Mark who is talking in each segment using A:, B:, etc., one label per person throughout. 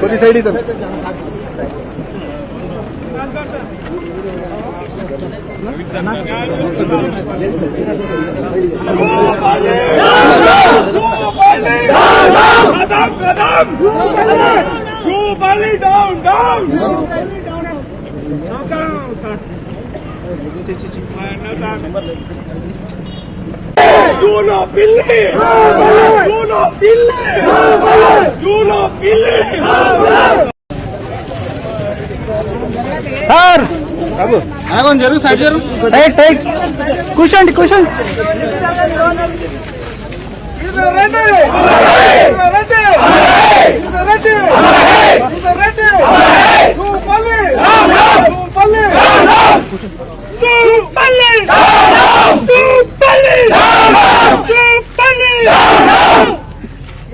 A: కొద్ది సైడ్ ఇద్దాం
B: Juno Pillay! Juno Pillay!
A: Juno
C: Pillay! జరుగు సైడ్ జరుగు.
A: Side side. కూర్చోండి కూర్చోండి.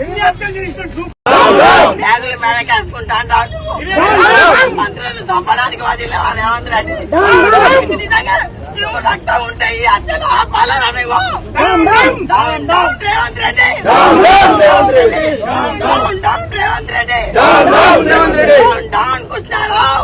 B: ఎన్ని హత్యలు చేసినట్టు
D: బ్యాగులు మంత్రులు చంపడానికి వదిలే రేవంత్ రెడ్డి నిజంగా శివుడు రక్తం ఉంటే ఈ నువ్వు డౌన్ డౌన్ రేవంత్ రెడ్డి. రేవంత్ కృష్ణారావు.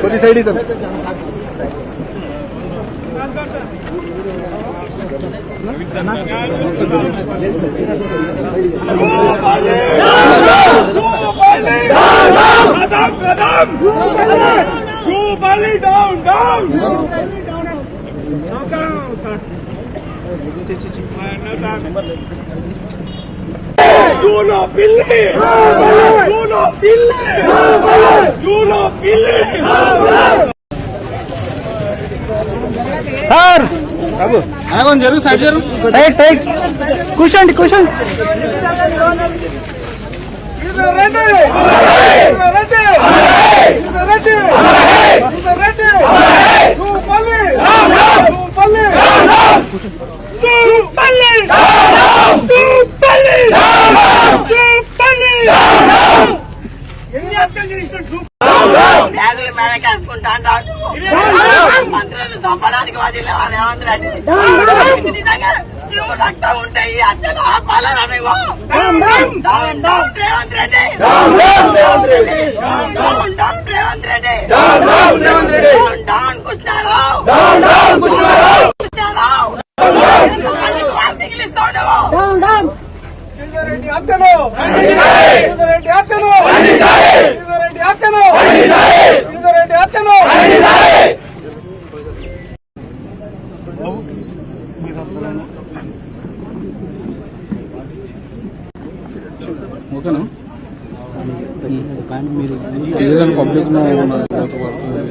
A: కొద్ది సైడ్
B: ఇతను Juno Pille! Juno Pille! Juno
A: Pille!
C: Sir! జరుగు సైడ్ జరుగు.
A: Side side. కూర్చోండి కూర్చోండి.
B: రెడ్డి రెడ్డి రెడ్డి
D: అంటాడు మంత్రులు చంపడానికి వదిలే రేవంత్ రెడ్డి నిజంగా శివుడు రక్తం ఉంటే ఈ అత్యను ఆపాలరా నువ్వు down down Revanth Reddy. Revanth Reddy. Down Krishnarao. Krishnarao. ఎంతమందికి
A: ఓకేనా ఏదైనా పబ్లిక్ లో పడుతుంది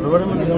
B: కిలోమీటర్